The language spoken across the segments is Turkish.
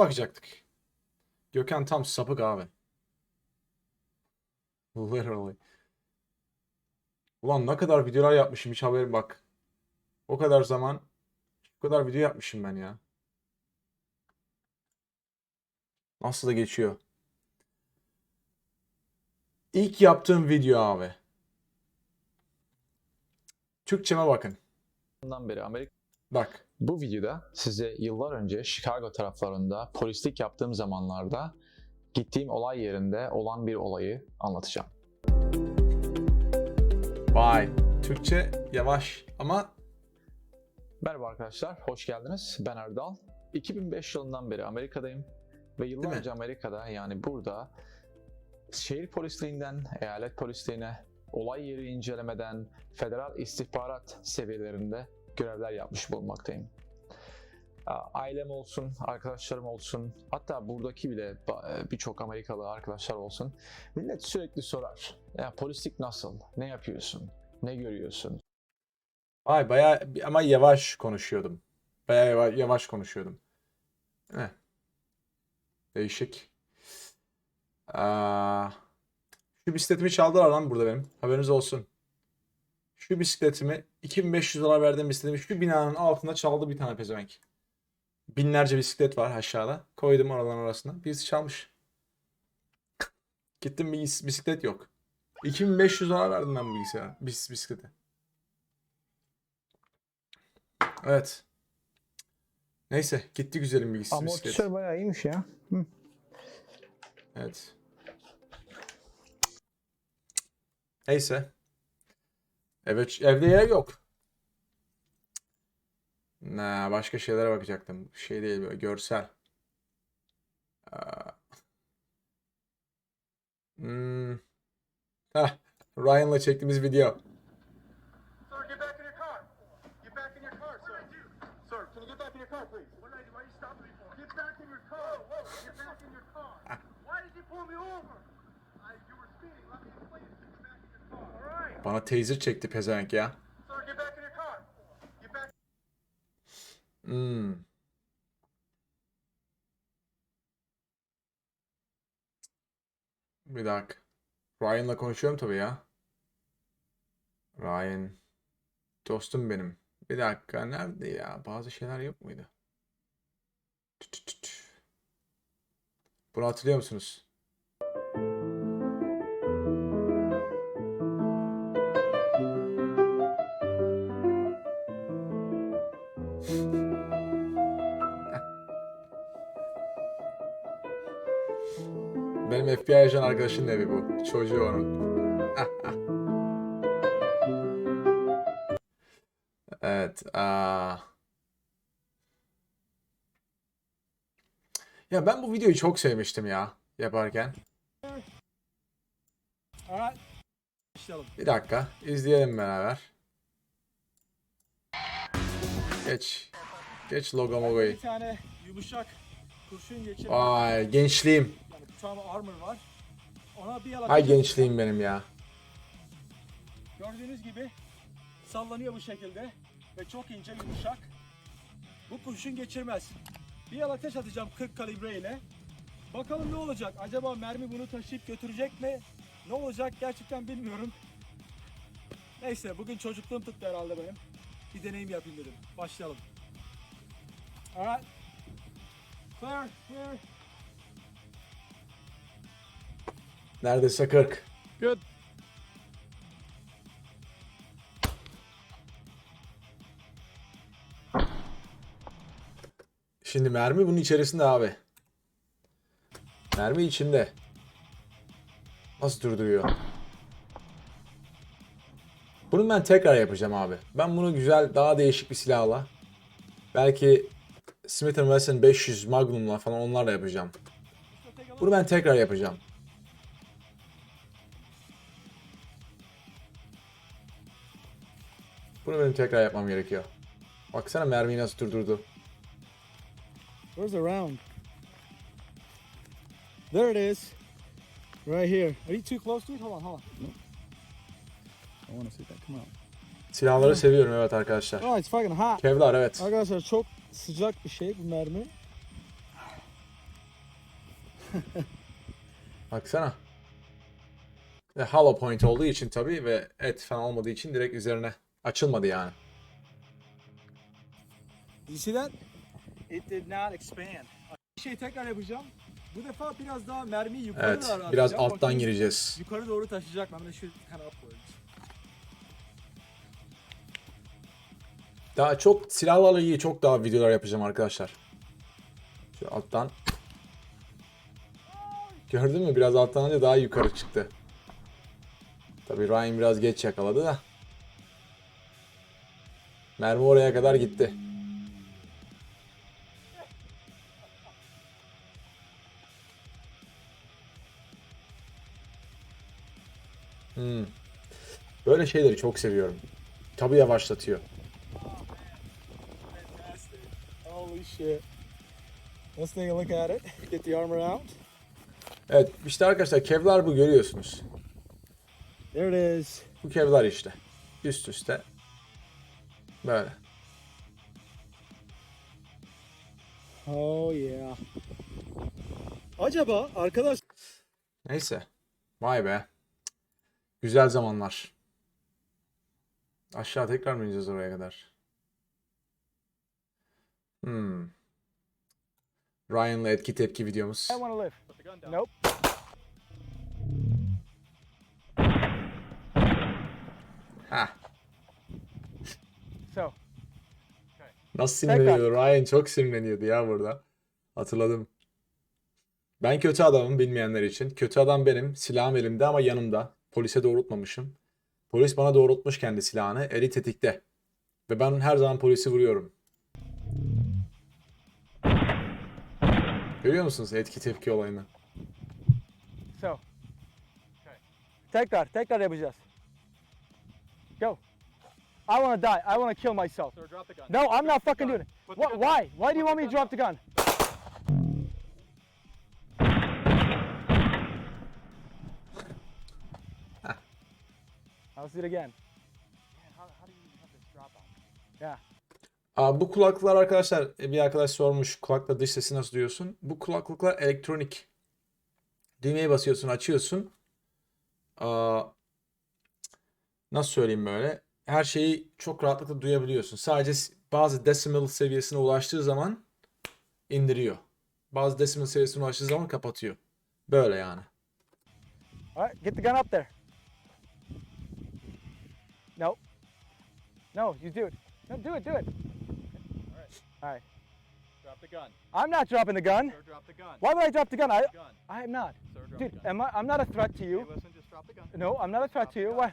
bakacaktık. Gökhan tam sapık abi. Literally. Ulan ne kadar videolar yapmışım hiç haberim bu O kadar zaman bu kadar video yapmışım ben ya. Nasıl da geçiyor. İlk yaptığım video abi. Türkçeme bakın. Bundan beri Amerika Bak. Bu videoda size yıllar önce Chicago taraflarında polislik yaptığım zamanlarda gittiğim olay yerinde olan bir olayı anlatacağım. Vay. Türkçe yavaş ama Merhaba arkadaşlar, hoş geldiniz. Ben Erdal. 2005 yılından beri Amerika'dayım ve yıllar önce Amerika'da yani burada şehir polisliğinden eyalet polisliğine, olay yeri incelemeden federal istihbarat seviyelerinde görevler yapmış bulunmaktayım. Ailem olsun, arkadaşlarım olsun, hatta buradaki bile ba- birçok Amerikalı arkadaşlar olsun. Millet sürekli sorar. Ya polislik nasıl? Ne yapıyorsun? Ne görüyorsun? Vay bayağı ama yavaş konuşuyordum. Bayağı yava- yavaş konuşuyordum. Ne? Değişik. Aa, şu bisikletimi çaldılar lan burada benim. Haberiniz olsun. Şu bisikletimi 2500 dolar verdiğim bisikletimi şu binanın altında çaldı bir tane pezevenk. Binlerce bisiklet var aşağıda. Koydum oraların arasına. Birisi çalmış. Gittim bir bis- bisiklet yok. 2500 dolar verdim ben bu bilgisayara. Bis bisiklete. Evet. Neyse gitti güzelim bisiklet. Amortisör bayağı iyiymiş ya. Hı. Evet. Neyse. Evet evde yer yok. Ne başka şeylere bakacaktım. Şey değil böyle görsel. Hmm. Ryan'la çektiğimiz video. Sir, get back in your car. Get back in your car, sir. Sir, can you get back in your car, please? What did I do? Why you stopping me for? Get back in your car. Whoa, whoa. Get back in your car. Why did you pull me over? I, you were speeding. Let me explain it. Get back in your car. All right. Bana taser çekti pezevenk ya. Hmm. Bir dakika. Ryan'la konuşuyorum tabii ya. Ryan. Dostum benim. Bir dakika. Nerede ya? Bazı şeyler yok muydu? Bunu hatırlıyor musunuz? Benim FBI ajan arkadaşın evi bu. Çocuğu onun. Evet. Aa. Ya ben bu videoyu çok sevmiştim ya yaparken. Bir dakika. izleyelim beraber. Geç. Geç logo mogoyu. Bir tane yumuşak kurşun geçirme. Vay gençliğim. Trauma armor var. Ona bir yalak. Ay gençliğim benim ya. Gördüğünüz gibi sallanıyor bu şekilde ve çok ince yumuşak. Bu kurşun geçirmez. Bir yal ateş atacağım 40 kalibre ile. Bakalım ne olacak? Acaba mermi bunu taşıyıp götürecek mi? Ne olacak gerçekten bilmiyorum. Neyse bugün çocukluğum tuttu herhalde benim. Bir deneyim yapayım dedim. Başlayalım. Alright. Clear, clear. Neredeyse 40. Good. Şimdi mermi bunun içerisinde abi. Mermi içinde. Nasıl durduruyor? Bunu ben tekrar yapacağım abi. Ben bunu güzel, daha değişik bir silahla. Belki Smith Wesson 500 Magnum'la falan onlarla yapacağım. Bunu ben tekrar yapacağım. Benim tekrar yapmam gerekiyor. Baksana mermiyi nasıl durdurdu. Where's the round? There it is. Right here. Are you too close to it? Hold on, hold on. I want to see that come out. Silahları seviyorum evet arkadaşlar. Oh, it's fucking hot. Kevlar evet. Arkadaşlar çok sıcak bir şey bu mermi. Baksana. Ve hollow point olduğu için tabii ve et falan olmadığı için direkt üzerine açılmadı yani. You see that? It did not expand. Bir şey tekrar yapacağım. Bu defa biraz daha mermiyi yukarı Evet, doğru biraz atacağım. alttan Bakayım, gireceğiz. Yukarı doğru taşıyacak. Ben de şu kind of upwards. Daha çok silahlarla ilgili çok daha videolar yapacağım arkadaşlar. Şu alttan. Gördün mü? Biraz alttan alınca daha yukarı çıktı. Tabii Ryan biraz geç yakaladı da. Mermi oraya kadar gitti. Hmm. Böyle şeyleri çok seviyorum. Tabii yavaşlatıyor. Holy shit. Let's take a look at it. Get the armor out. Evet işte arkadaşlar Kevlar bu görüyorsunuz. There it is. Bu Kevlar işte. Üst üste. Böyle. Oh yeah. Acaba arkadaş Neyse. Vay be. Güzel zamanlar. Aşağı tekrar mı ineceğiz oraya kadar? Hmm. Ryan'la etki tepki videomuz. I want to live. Nope. So, Nasıl sinirleniyordu? Ryan çok sinirleniyordu ya burada. Hatırladım. Ben kötü adamım bilmeyenler için. Kötü adam benim. Silahım elimde ama yanımda. Polise doğrultmamışım. Polis bana doğrultmuş kendi silahını. Eli tetikte. Ve ben her zaman polisi vuruyorum. Görüyor musunuz etki tepki olayını? so. Tekrar, tekrar yapacağız. Go. I want to die. I want to kill myself. Sir, drop the gun. No, I'm not fucking doing it. Put the Wh- gun why? down. Why do you want me to drop the gun? I'll see it again. Yeah. Aa, bu kulaklıklar arkadaşlar e, bir arkadaş sormuş kulakla dış sesi nasıl duyuyorsun? Bu kulaklıklar elektronik. Düğmeye basıyorsun, açıyorsun. Aa, nasıl söyleyeyim böyle? Her şeyi çok rahatlıkla duyabiliyorsun. Sadece bazı decimal seviyesine ulaştığı zaman indiriyor. Bazı decimal seviyesine ulaştığı zaman kapatıyor. Böyle yani. All right, get the gun up there. No. No, you do it. No, do it, do it. All right. Drop the gun. I'm not dropping the gun. Sir, drop the gun. Why would I drop the gun? I, Gun. I am not. Sir, drop Dude, the gun. am I? I'm not a threat to you. Hey, listen, just drop the gun. No, I'm not a threat to you. Why?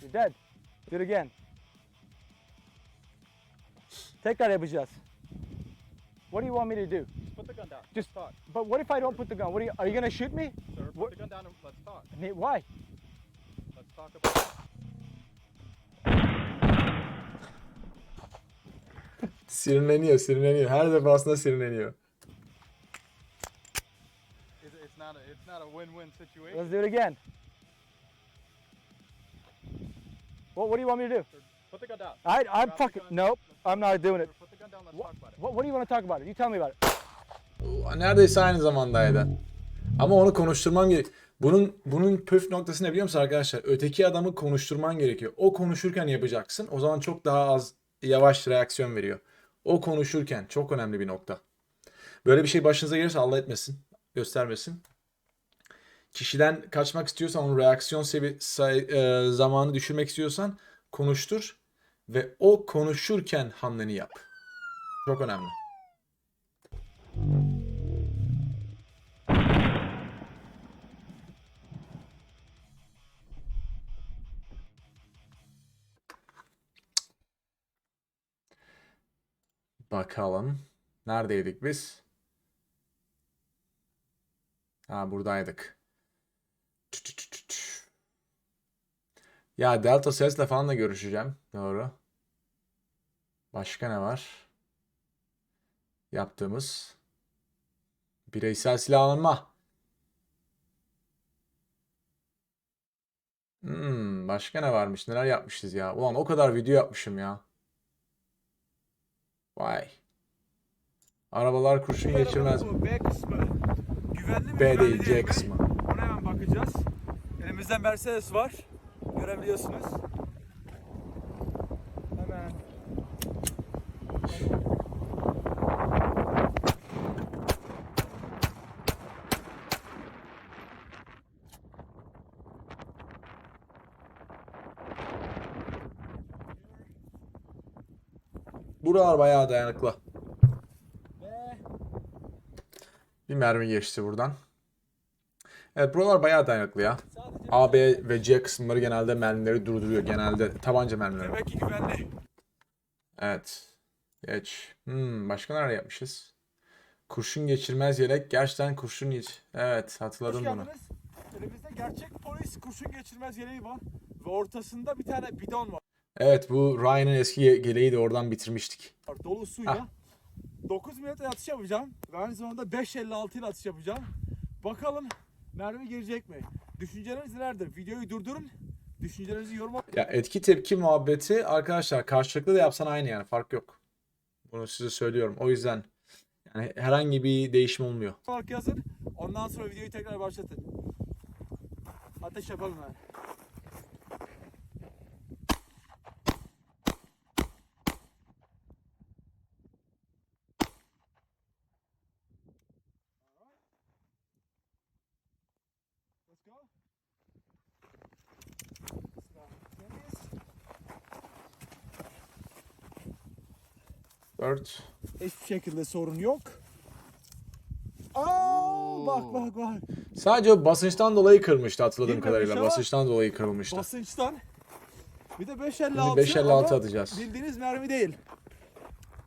You're dead. Do it again. Tekrar yapacağız. What do you want me to do? Just put the gun down. Just talk. But what if I don't put the gun? What are you? Are you gonna shoot me? Sir, put What- the gun down and let's talk. Ne- Why? Let's talk about it. Sinirleniyor, sinirleniyor. Her defasında sinirleniyor. It's, it's not a it's not a win-win situation. Let's do it again. What, what do you want me to do? Sir, put the gun down. I, I'm fucking, nope, I'm not doing Sir, it. put the gun down. Let's What, talk about it. what, what do you want to talk about it? You tell me about it. Neredeyse aynı zamandaydı. Ama onu konuşturman gerek. Bunun bunun püf noktası ne biliyor musun arkadaşlar? Öteki adamı konuşturman gerekiyor. O konuşurken yapacaksın. O zaman çok daha az yavaş reaksiyon veriyor. O konuşurken çok önemli bir nokta. Böyle bir şey başınıza gelirse Allah etmesin, göstermesin. Kişiden kaçmak istiyorsan, onun reaksiyon sevi e, zamanı düşürmek istiyorsan konuştur ve o konuşurken hamleni yap. Çok önemli. Bakalım. Neredeydik biz? Ha buradaydık. Ya Delta Ses'le falan da görüşeceğim. Doğru. Başka ne var? Yaptığımız. Bireysel silahlanma. Hmm, başka ne varmış? Neler yapmışız ya? Ulan o kadar video yapmışım ya. Vay. Arabalar kurşun geçirmez B kısmı güvenli mi? B güvenli değil C kısmı. Bakacağız. Elimizde Mercedes var. Görebiliyorsunuz. Hemen. Buralar bayağı dayanıklı. Bir mermi geçti buradan. Evet buralar bayağı dayanıklı ya. A, B ve C kısımları genelde mermileri durduruyor. Genelde tabanca mermileri. demek ki güvenli. Evet. Geç. Hmm, başka nerede yapmışız? Kurşun geçirmez yelek. Gerçekten kurşun geç. Evet hatırladım bunu. Elimizde gerçek polis kurşun geçirmez yeleği var. Ve ortasında bir tane bidon var. Evet bu Ryan'ın eski ye- geleği de oradan bitirmiştik. Dolu suyla. 9 metre atış yapacağım. Ve aynı zamanda 5.56 ile atış yapacağım. Bakalım mermi girecek mi? Düşünceleriniz nelerdir? Videoyu durdurun. Düşüncelerinizi yoruma Ya etki tepki muhabbeti arkadaşlar karşılıklı da yapsan aynı yani fark yok. Bunu size söylüyorum. O yüzden yani herhangi bir değişim olmuyor. olarak yazın. Ondan sonra videoyu tekrar başlatın. Ateş yapalım hemen. Hiçbir şekilde sorun yok. Aa, bak bak bak. Sadece o basınçtan dolayı kırmıştı hatırladığım Girmemiş kadarıyla. ama- Basınçtan dolayı kırılmıştı. Basınçtan. Bir de Şimdi 556. 556 ama atacağız. Bildiğiniz mermi değil.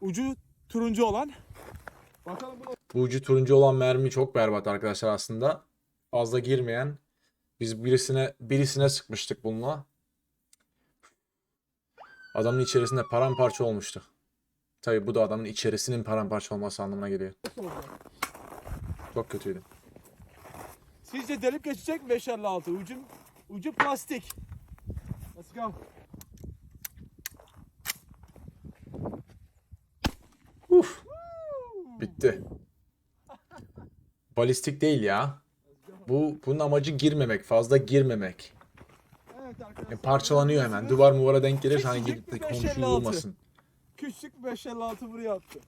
Ucu turuncu olan. Bakalım bu Bu ucu turuncu olan mermi çok berbat arkadaşlar aslında. Fazla girmeyen. Biz birisine birisine sıkmıştık bununla. Adamın içerisinde paramparça olmuştu. Tabii bu da adamın içerisinin paramparça olması anlamına geliyor. Çok kötüydü. Sizce delip geçecek mi 556? Ucu, ucu plastik. Let's go. Uf. Bitti. Balistik değil ya. Bu bunun amacı girmemek, fazla girmemek. Evet arkadaşlar. E, parçalanıyor hemen. Duvar muvara denk gelir hani gidip de komşuyu 556. vurmasın. Küçük bir 556 buraya attı.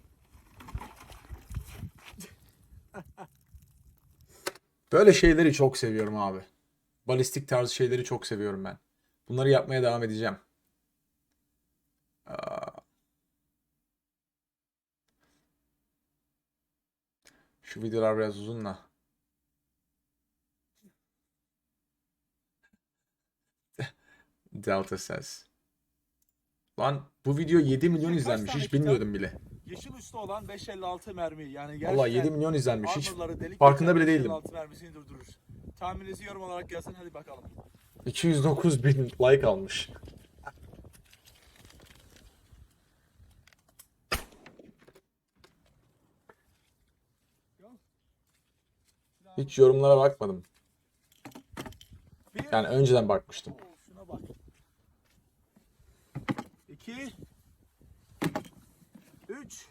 Böyle şeyleri çok seviyorum abi. Balistik tarzı şeyleri çok seviyorum ben. Bunları yapmaya devam edeceğim. Şu videolar biraz uzun da. Delta Says. Lan bu video 7 milyon izlenmiş. Hiç bilmiyordum bile. Yeşil üstü olan 556 mermi. Yani gerçekten Vallahi 7 milyon izlenmiş. Hiç farkında bile değildim. 556 mermisini durdurur. Tahmininizi yorum olarak yazın hadi bakalım. 209 bin like almış. Hiç yorumlara bakmadım. Yani önceden bakmıştım. şuna bak. 2 3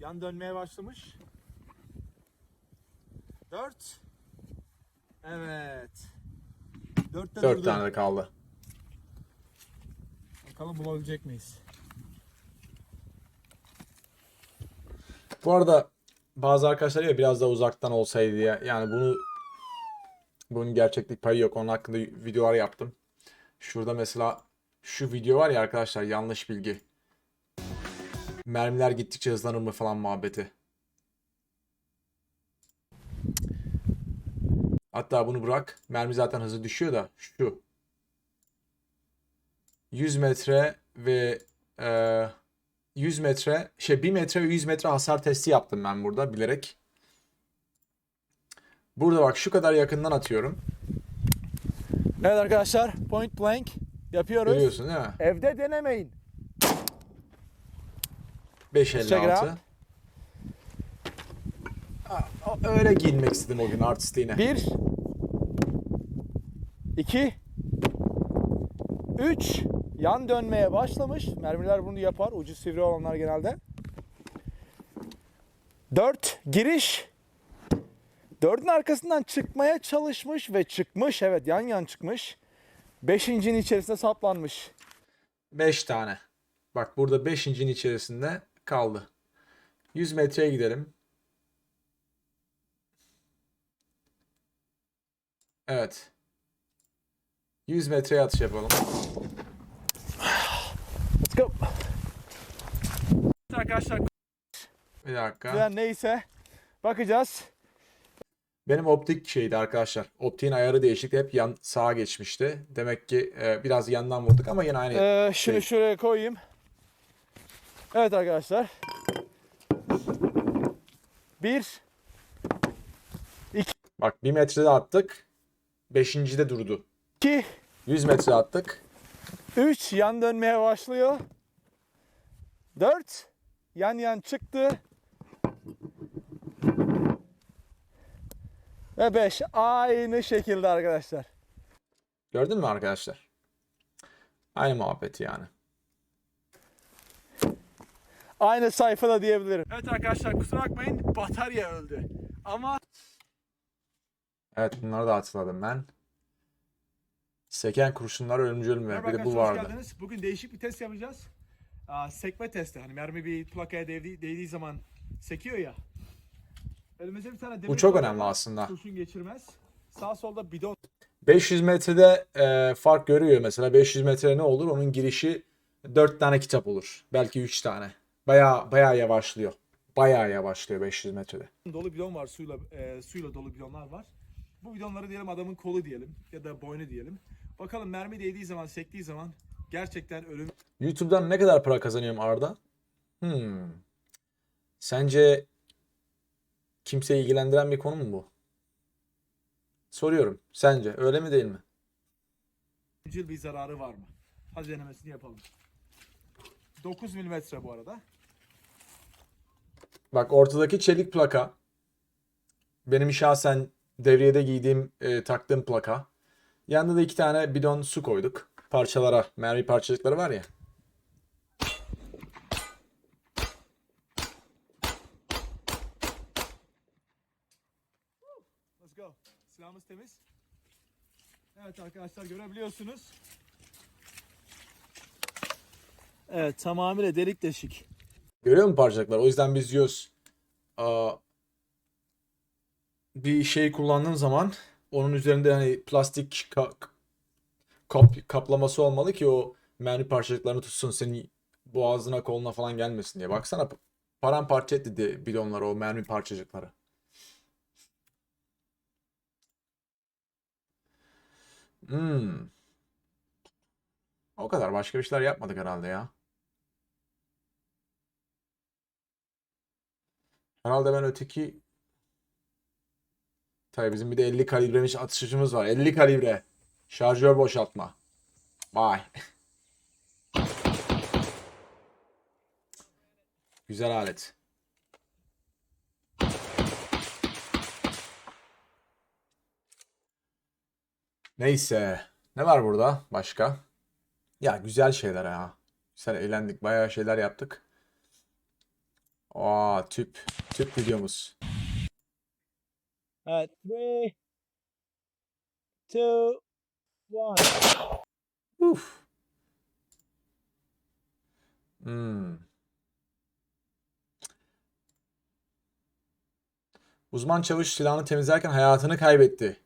Yan dönmeye başlamış. 4 Evet. 4 de 4 durdu. tane de kaldı. Bakalım bulabilecek miyiz? Bu arada bazı arkadaşlar ya biraz daha uzaktan olsaydı diye. Yani bunu bunun gerçeklik payı yok. Onun hakkında videolar yaptım. Şurada mesela şu video var ya arkadaşlar yanlış bilgi. Mermiler gittikçe hızlanır mı falan muhabbeti. Hatta bunu bırak. Mermi zaten hızı düşüyor da şu. 100 metre ve eee 100 metre, şey 1 metre ve 100 metre hasar testi yaptım ben burada bilerek. Burada bak şu kadar yakından atıyorum. Evet arkadaşlar point blank yapıyoruz. Görüyorsun değil mi? Evde denemeyin. 5.56. Aa, Öyle giyinmek istedim o gün artistliğine. 1 2 3 Yan dönmeye başlamış. Mermiler bunu yapar. Ucu sivri olanlar genelde. 4 giriş. 4'ün arkasından çıkmaya çalışmış ve çıkmış. Evet yan yan çıkmış. 5.'nin içerisine saplanmış. 5 tane. Bak burada 5.'nin içerisinde kaldı. 100 metreye gidelim. Evet. 100 metreye atış yapalım. Let's go. Arkadaşlar Bir dakika. yani neyse bakacağız. Benim optik şeydi arkadaşlar. Optiğin ayarı değişikti. Hep yan sağa geçmişti. Demek ki e, biraz yandan vurduk ama yine aynı. Ee, şunu şey. şuraya koyayım. Evet arkadaşlar. Bir. Bak 1 metrede attık. 5. de durdu. 2. 100 metre attık. 3 yan dönmeye başlıyor. 4 yan yan çıktı. Ve 5 aynı şekilde arkadaşlar. Gördün mü arkadaşlar? Aynı muhabbeti yani. Aynı sayfada diyebilirim. Evet arkadaşlar kusura bakmayın batarya öldü. Ama Evet bunları da hatırladım ben. Seken kurşunlar ölümcül mü? Merhaba Bir de bu vardı. geldiniz. Bugün değişik bir test yapacağız. Aa, sekme testi. Hani mermi bir plakaya değdiği, değdiği zaman sekiyor ya. Elimizde bir tane demir Bu çok plaka önemli aslında. Kurşun geçirmez. Sağ solda bidon 500 metrede e, fark görüyor mesela. 500 metre ne olur? Onun girişi 4 tane kitap olur. Belki 3 tane. Baya baya yavaşlıyor. Baya yavaşlıyor 500 metrede. dolu bidon var. Suyla e, suyla dolu bidonlar var. Bu bidonları diyelim adamın kolu diyelim ya da boynu diyelim. Bakalım mermi değdiği zaman, sektiği zaman gerçekten ölüm YouTube'dan ne kadar para kazanıyorum Arda? Hmm. Sence kimseyi ilgilendiren bir konu mu bu? Soruyorum. Sence öyle mi değil mi? Cil bir zararı var mı? Hadi denemesini yapalım. 9 milimetre bu arada. Bak ortadaki çelik plaka. Benim şahsen devriyede giydiğim, e, taktığım plaka. Yanında da iki tane bidon su koyduk. Parçalara, mermi parçacıkları var ya. Let's go. Silahımız temiz. Evet arkadaşlar görebiliyorsunuz. Evet tamamıyla delik deşik. Görüyor musun parçacıklar? O yüzden biz diyoruz. Bir şey kullandığın zaman onun üzerinde hani plastik ka- kap- kaplaması olmalı ki o mermi parçacıklarını tutsun senin boğazına koluna falan gelmesin diye. Baksana paramparça etti de o mermi parçacıkları. Hmm. O kadar başka bir şeyler yapmadık herhalde ya. Herhalde ben öteki Tabii bizim bir de 50 kalibremiş atışımız var. 50 kalibre. Şarjör boşaltma. Vay. Güzel alet. Neyse. Ne var burada başka? Ya güzel şeyler ya. Güzel eğlendik. Bayağı şeyler yaptık. Aa tüp. Tüp videomuz. Evet. 3 2 1 Uf. Hmm. Uzman çavuş silahını temizlerken hayatını kaybetti.